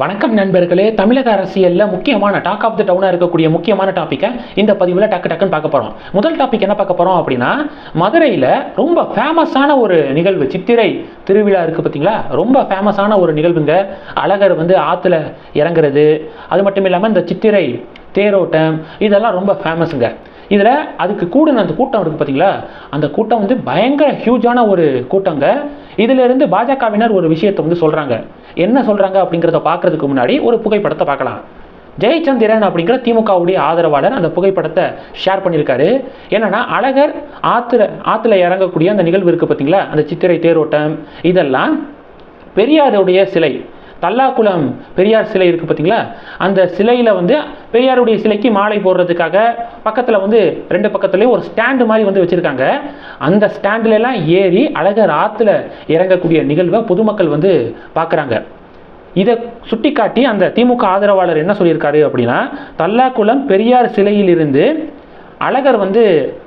வணக்கம் நண்பர்களே. தமிழக அரசியலில் முக்கியமான டாக் ஆஃப் த டவுனாக இருக்கக்கூடிய முக்கியமான டாப்பிக்கை இந்த பதிவில் டக்கு டக்குன்னு பார்க்க போகிறோம் முதல் டாபிக் என்ன பார்க்க போகிறோம் அப்படின்னா மதுரையில் ரொம்ப ஃபேமஸான ஒரு நிகழ்வு சித்திரை திருவிழா இருக்குது பார்த்தீங்களா ரொம்ப ஃபேமஸான ஒரு நிகழ்வுங்க. அழகர் வந்து ஆற்றுல இறங்குறது அது மட்டும் இல்லாமல் இந்த சித்திரை தேரோட்டம் இதெல்லாம் ரொம்ப ஃபேமஸுங்க இதில் அதுக்கு கூடின அந்த கூட்டம் இருக்குது பார்த்தீங்களா அந்த கூட்டம் வந்து பயங்கர ஹியூஜான ஒரு கூட்டங்க இதிலிருந்து பாஜகவினர் ஒரு விஷயத்தை வந்து சொல்கிறாங்க என்ன சொல்கிறாங்க அப்படிங்கிறத பார்க்குறதுக்கு முன்னாடி ஒரு புகைப்படத்தை பார்க்கலாம். ஜெயச்சந்திரன் அப்படிங்கிற திமுகவுடைய ஆதரவாளர் அந்த புகைப்படத்தை ஷேர் பண்ணியிருக்காரு. என்னன்னா அழகர் ஆத்துல ஆற்றுல இறங்கக்கூடிய அந்த நிகழ்வு இருக்குது பார்த்தீங்களா அந்த சித்திரை தேரோட்டம் இதெல்லாம் பெரியாருடைய சிலை. தல்லாக்குளம் பெரியார் சிலை இருக்குது பார்த்தீங்களா அந்த சிலையில் வந்து பெரியாருடைய சிலைக்கு மாலை போடுறதுக்காக பக்கத்தில் வந்து ரெண்டு பக்கத்துலேயும் ஒரு ஸ்டாண்டு மாதிரி வந்து வச்சுருக்காங்க. அந்த ஸ்டாண்டுலெல்லாம் ஏறி அழகர் ஆற்றுல இறங்கக்கூடிய நிகழ்வை பொதுமக்கள் வந்து பார்க்குறாங்க இதை சுட்டிக்காட்டி அந்த திமுக ஆதரவாளர் என்ன சொல்லியிருக்காரு அப்படின்னா தல்லாக்குளம் பெரியார் சிலையிலிருந்து அழகர் வந்து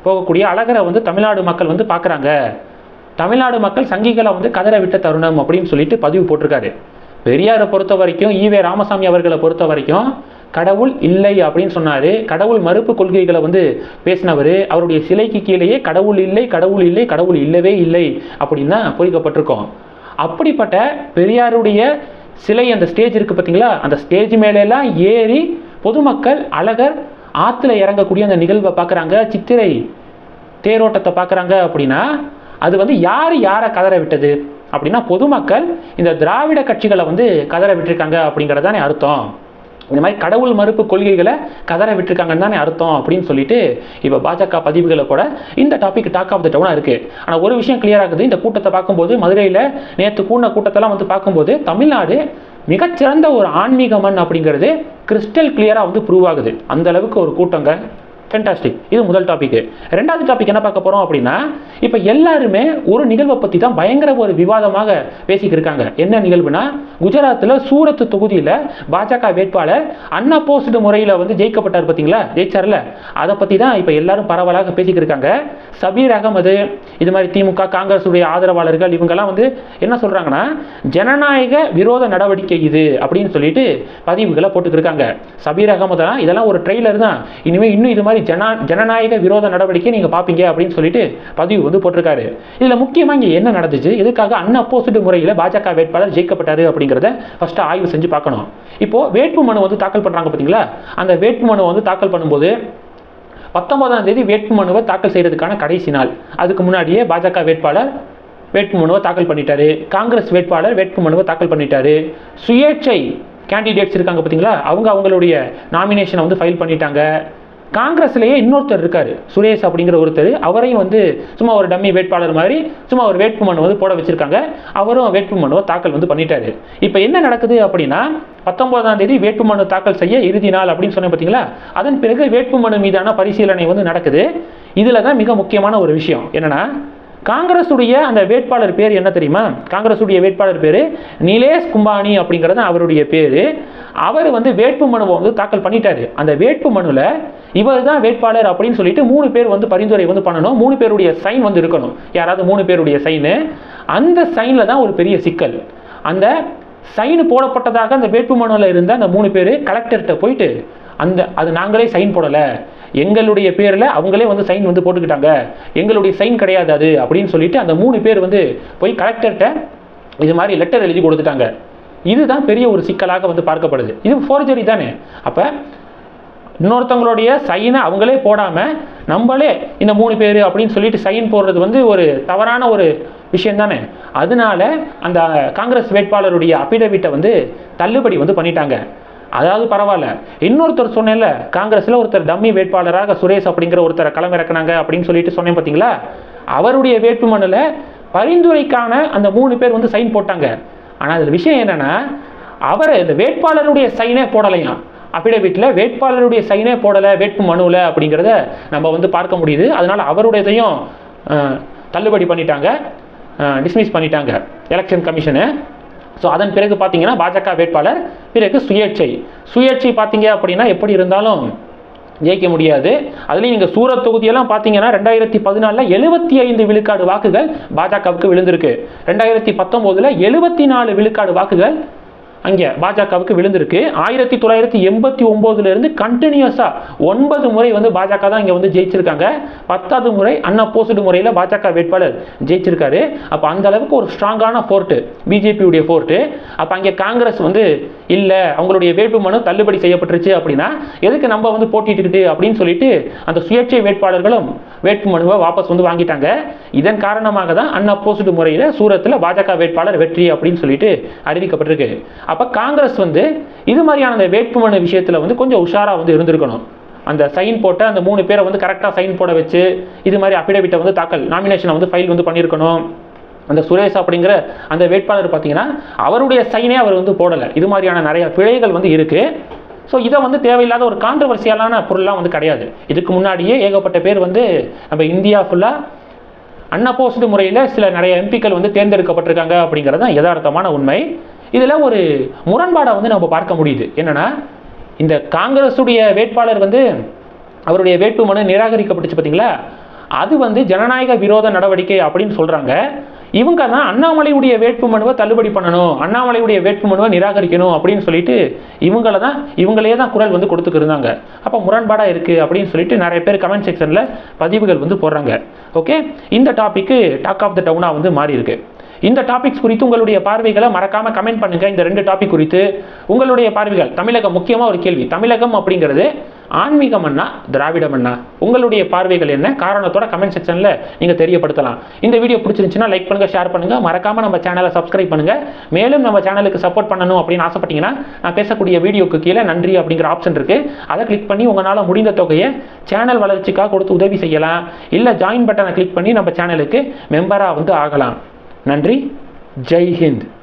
போகக்கூடிய அழகரை வந்து தமிழ்நாடு மக்கள் வந்து பார்க்குறாங்க தமிழ்நாடு மக்கள் சங்கிகளை வந்து கதற விட்ட தருணம் அப்படின்னு சொல்லிட்டு பதிவு போட்டிருக்காரு. பெரியாரை பொறுத்த வரைக்கும் ஈவே ராமசாமி அவர்களை பொறுத்த வரைக்கும் கடவுள் இல்லை அப்படின்னு சொன்னார். கடவுள் மறுப்பு கொள்கைகளை வந்து பேசினவர். அவருடைய சிலைக்கு கீழேயே கடவுள் இல்லை கடவுள் இல்லை கடவுள் இல்லவே இல்லை அப்படின்னு தான் பொறிக்கப்பட்டிருக்கோம். அப்படிப்பட்ட பெரியாருடைய சிலை அந்த ஸ்டேஜ் இருக்குது பார்த்தீங்களா? அந்த ஸ்டேஜ் மேலெல்லாம் ஏறி பொதுமக்கள் அழகர் ஆற்றுல இறங்கக்கூடிய அந்த நிகழ்வை பார்க்குறாங்க. சித்திரை தேரோட்டத்தை பார்க்குறாங்க அப்படின்னா அது வந்து யார் யாரை கதற விட்டது? அப்படின்னா பொதுமக்கள் இந்த திராவிட கட்சிகளை வந்து கதற விட்டுருக்காங்க அப்படிங்கிறது தானே அர்த்தம். இந்த மாதிரி கடவுள் மறுப்பு கொள்கைகளை கதற விட்டுருக்காங்கன்னு தானே அர்த்தம் அப்படின்னு சொல்லிட்டு இப்போ பாஜக பதிவுகளை கூட இந்த டாபிக் டாக் ஆஃப் த டவுனாக இருக்குது ஆனால் ஒரு விஷயம் கிளியர் ஆகுது. இந்த கூட்டத்தை பார்க்கும்போது மதுரையில் நேற்று கூடின கூட்டத்தெல்லாம் வந்து பார்க்கும்போது தமிழ்நாடு மிகச்சிறந்த ஒரு ஆன்மீக மண் அப்படிங்கிறது கிறிஸ்டல் கிளியராக வந்து ப்ரூவ் ஆகுது. அந்த அளவுக்கு ஒரு கூட்டங்க. ஃபென்டாஸ்டிக் இது முதல் டாபிக் ரெண்டாவது டாபிக் என்ன பார்க்க போகிறோம் அப்படின்னா இப்போ எல்லாருமே ஒரு நிகழ்வை பற்றி தான் பயங்கர ஒரு விவாதமாக பேசிக்கிட்டு இருக்காங்க என்ன நிகழ்வுனா குஜராத்தில் சூரத் தொகுதியில் பாஜக வேட்பாளர் அண்ணா போஸ்ட் முறையில் வந்து ஜெயிக்கப்பட்டார் பார்த்தீங்களா ஜெயிச்சார்ல. அதை பற்றி தான் இப்போ எல்லாரும் பரவலாக பேசிக்கிட்டு இருக்காங்க சபீர் அகமது இது மாதிரி திமுக காங்கிரஸ் உடைய ஆதரவாளர்கள் இவங்கெல்லாம் வந்து என்ன சொல்கிறாங்கன்னா ஜனநாயக விரோத நடவடிக்கை இது அப்படின்னு சொல்லிட்டு பதிவுகளை போட்டுக்கிட்டு இருக்காங்க சபீர் அகமது இதெல்லாம் ஒரு ட்ரெய்லர் தான். இனிமேல் இன்னும் இது மாதிரி ஜனா ஜனநாயக விரோத நடவடிக்கை நீங்கள் பார்ப்பீங்க அப்படின்னு சொல்லிட்டு பதிவு வந்து போட்டிருக்காரு. இதில் முக்கியமாக இங்கே என்ன நடந்துச்சு? எதுக்காக அன்அப்போசிட் முறையில் பாஜக வேட்பாளர் ஜெயிக்கப்பட்டாரு அப்படிங்கிறத ஃபஸ்ட்டு ஆய்வு செஞ்சு பார்க்கணும். இப்போது வேட்பு மனு வந்து தாக்கல் பண்ணுறாங்க பார்த்தீங்களா அந்த வேட்பு மனு வந்து தாக்கல் பண்ணும்போது பத்தொன்பதாம் தேதி வேட்பு மனுவை தாக்கல் செய்கிறதுக்கான கடைசி நாள். அதுக்கு முன்னாடியே பாஜக வேட்பாளர் வேட்பு மனுவை தாக்கல் பண்ணிட்டாரு. காங்கிரஸ் வேட்பாளர் வேட்பு மனுவை தாக்கல் பண்ணிட்டாரு. சுயேட்சை கேண்டிடேட்ஸ் இருக்காங்க பார்த்தீங்களா அவங்க அவங்களுடைய நாமினேஷனை வந்து ஃபைல் பண்ணிட்டாங்க. காங்கிரஸ்லேயே இன்னொருத்தர் இருக்கார் சுரேஷ் அப்படிங்கிற ஒருத்தர். அவரையும் வந்து சும்மா ஒரு டம்மி வேட்பாளர் மாதிரி சும்மா ஒரு வேட்பு மனு வந்து போட வச்சுருக்காங்க. அவரும் வேட்பு மனுவை தாக்கல் வந்து பண்ணிட்டாரு. இப்போ என்ன நடக்குது அப்படின்னா பத்தொன்பதாம் தேதி வேட்பு மனு தாக்கல் செய்ய இறுதி நாள் அப்படின்னு சொன்னேன் பார்த்தீங்களா அதன் பிறகு வேட்பு மனு மீதான பரிசீலனை வந்து நடக்குது. இதில் தான் மிக முக்கியமான ஒரு விஷயம். என்னன்னா காங்கிரஸுடைய அந்த வேட்பாளர் பேர் என்ன தெரியுமா? காங்கிரஸுடைய வேட்பாளர் பேர் நிலேஷ் கும்பானி அப்படிங்கிறது அவருடைய பேர். அவர் வந்து வேட்பு மனுவை வந்து தாக்கல் பண்ணிட்டாரு. அந்த வேட்பு மனுவில் இவர் தான் வேட்பாளர் அப்படின்னு சொல்லிட்டு மூணு பேர் வந்து பரிந்துரை வந்து பண்ணணும். மூணு பேருடைய சைன் வந்து இருக்கணும். யாராவது மூணு பேருடைய சைனு அந்த சைனில் தான் ஒரு பெரிய சிக்கல். அந்த சைன் போடப்பட்டதாக அந்த வேட்பு மனுவில் இருந்த அந்த மூணு பேர் கலெக்டர்கிட்ட போயிட்டு அந்த அது நாங்களே சைன் போடலை. எங்களுடைய பேரில் அவங்களே வந்து சைன் வந்து போட்டுக்கிட்டாங்க. எங்களுடைய சைன் கிடையாது அது அப்படின்னு சொல்லிட்டு அந்த மூணு பேர் வந்து போய் கலெக்டர்கிட்ட இது மாதிரி லெட்டர் எழுதி கொடுத்துட்டாங்க. இதுதான் பெரிய ஒரு சிக்கலாக வந்து பார்க்கப்படுது. இது ஃபோர்ஜரி தானே. அப்போ இன்னொருத்தவங்களுடைய சைனை அவங்களே போடாமல் நம்மளே இந்த மூணு பேர் அப்படின்னு சொல்லிட்டு சைன் போடுறது வந்து ஒரு தவறான ஒரு விஷயம் தானே. அதனால அந்த காங்கிரஸ் வேட்பாளருடைய அபிடவிட்டை வந்து தள்ளுபடி வந்து பண்ணிட்டாங்க. அதாவது பரவாயில்ல. இன்னொருத்தர் சொன்னேன்ல காங்கிரஸில் ஒருத்தர் டம்மி வேட்பாளராக சுரேஷ் அப்படிங்கிற ஒருத்தரை களமிறக்குனாங்க அப்படின்னு சொல்லிட்டு சொன்னேன் பார்த்தீங்களா அவருடைய வேட்புமனுல பரிந்துரைக்கான அந்த மூணு பேர் வந்து சைன் போட்டாங்க. ஆனால் அதில் விஷயம் என்னென்னா அவர் இந்த வேட்பாளருடைய சைனே போடலையாம் அபிடவிட்டில் வேட்பாளருடைய சைனே போடலை வேட்பு மனுவில் அப்படிங்கிறத நம்ம வந்து பார்க்க முடியுது. அதனால் அவருடையதையும் தள்ளுபடி பண்ணிட்டாங்க டிஸ்மிஸ் பண்ணிட்டாங்க எலெக்ஷன் கமிஷனு ஸோ அதன் பிறகு பார்த்தீங்கன்னா பாஜக வேட்பாளர் பிறகு சுயேட்சை. சுயேட்சை பார்த்தீங்க அப்படின்னா எப்படி இருந்தாலும் ஜெயிக்க முடியாது. அதுலேயும் நீங்கள் சூரத் தொகுதியெல்லாம் பார்த்தீங்கன்னா ரெண்டாயிரத்தி பதினாலில் எழுபத்தி ஐந்து விழுக்காடு வாக்குகள் பாஜகவுக்கு விழுந்திருக்கு. ரெண்டாயிரத்தி பத்தொம்போதில் எழுபத்தி நாலு விழுக்காடு வாக்குகள் அங்கே பாஜகவுக்கு விழுந்திருக்கு. ஆயிரத்தி தொள்ளாயிரத்தி எண்பத்தி ஒம்போதுலேருந்து கண்டினியூஸாக ஒன்பது முறை வந்து பாஜக தான் இங்கே வந்து ஜெயிச்சிருக்காங்க. பத்தாவது முறை அண்ணா அன்அப்போசிட் முறையில் பாஜக வேட்பாளர் ஜெயிச்சிருக்காரு. அப்போ அந்த அளவுக்கு ஒரு ஸ்ட்ராங்கான ஃபோர்ட்டு பிஜேபியுடைய ஃபோர்ட்டு அப்போ அங்கே காங்கிரஸ் வந்து இல்லை அவங்களுடைய வேட்புமனு தள்ளுபடி செய்யப்பட்டுருச்சு அப்படின்னா எதுக்கு நம்ம வந்து போட்டிட்டுக்கிட்டு அப்படின்னு சொல்லிட்டு அந்த சுயேட்சை வேட்பாளர்களும் வேட்புமனுவை வாபஸ் வந்து வாங்கிட்டாங்க. இதன் காரணமாக தான் அண்ணா அன்அப்போசிட் முறையில் சூரத்தில் பாஜக வேட்பாளர் வெற்றி அப்படின்னு சொல்லிட்டு அறிவிக்கப்பட்டிருக்கு. அப்போ காங்கிரஸ் வந்து இது மாதிரியான அந்த வேட்புமனு விஷயத்தில் வந்து கொஞ்சம் உஷாராக வந்து இருந்திருக்கணும். அந்த சைன் போட்ட அந்த மூணு பேரை வந்து கரெக்டாக சைன் போட வச்சு இது மாதிரி அஃபிடேவிட்டை வந்து தாக்கல் நாமினேஷனை வந்து ஃபைல் வந்து பண்ணியிருக்கணும். அந்த சுரேஷ் அப்படிங்கிற அந்த வேட்பாளர் பார்த்தீங்கன்னா அவருடைய சைனே அவர் வந்து போடலை. இது மாதிரியான நிறைய பிழைகள் வந்து இருக்குது ஸோ இதை வந்து தேவையில்லாத ஒரு கான்ட்ரவர்சியலான பொருள்லாம் வந்து கிடையாது. இதுக்கு முன்னாடியே ஏகப்பட்ட பேர் வந்து நம்ம இந்தியா ஃபுல்லாக அன்அப்போசிட் முறையில் சில நிறைய எம்பிக்கள் வந்து தேர்ந்தெடுக்கப்பட்டிருக்காங்க அப்படிங்கிறது தான் யதார்த்தமான உண்மை. இதில் ஒரு முரண்பாடை வந்து நம்ம பார்க்க முடியுது. என்னென்னா இந்த காங்கிரஸுடைய வேட்பாளர் வந்து அவருடைய வேட்புமனு நிராகரிக்கப்பட்டுச்சு பார்த்தீங்களா அது வந்து ஜனநாயக விரோத நடவடிக்கை அப்படின்னு சொல்கிறாங்க இவங்க தான் அண்ணாமலையுடைய வேட்பு மனுவை தள்ளுபடி பண்ணணும் அண்ணாமலையுடைய வேட்புமனுவை நிராகரிக்கணும் அப்படின்னு சொல்லிட்டு இவங்கள தான் இவங்களே தான் குரல் வந்து கொடுத்துக்கிருந்தாங்க அப்போ முரண்பாடாக இருக்குது அப்படின்னு சொல்லிட்டு நிறைய பேர் கமெண்ட் செக்ஷனில் பதிவுகள் வந்து போடுறாங்க. ஓகே இந்த டாப்பிக்கு டாக் ஆஃப் த டவுனாக வந்து மாறி இருக்குது இந்த டாபிக்ஸ் குறித்து உங்களுடைய பார்வைகளை மறக்காம கமெண்ட் பண்ணுங்க. இந்த ரெண்டு டாபிக் குறித்து உங்களுடைய பார்வைகள். தமிழகம் முக்கியமாக ஒரு கேள்வி. தமிழகம் அப்படிங்கிறது ஆன்மீகம் அண்ணா திராவிடம் அண்ணா? உங்களுடைய பார்வைகள் என்ன? காரணத்தோட கமெண்ட் செக்ஷனில் நீங்கள் தெரியப்படுத்தலாம். இந்த வீடியோ பிடிச்சிருந்துச்சுன்னா லைக் பண்ணுங்க ஷேர் பண்ணுங்க. மறக்காம நம்ம சேனலை சப்ஸ்கிரைப் பண்ணுங்க. மேலும் நம்ம சேனலுக்கு சப்போர்ட் பண்ணணும் அப்படின்னு ஆசைப்பட்டீங்கன்னா நான் பேசக்கூடிய வீடியோக்கு கீழே நன்றி அப்படிங்கிற ஆப்ஷன் இருக்கு. அதை கிளிக் பண்ணி உங்களால் முடிந்த தொகையை சேனல் வளர்ச்சிக்காக கொடுத்து உதவி செய்யலாம். இல்லை ஜாயின் பட்டனை கிளிக் பண்ணி நம்ம சேனலுக்கு மெம்பராக வந்து ஆகலாம். நன்றி. ஜெய் ஹிந்த்.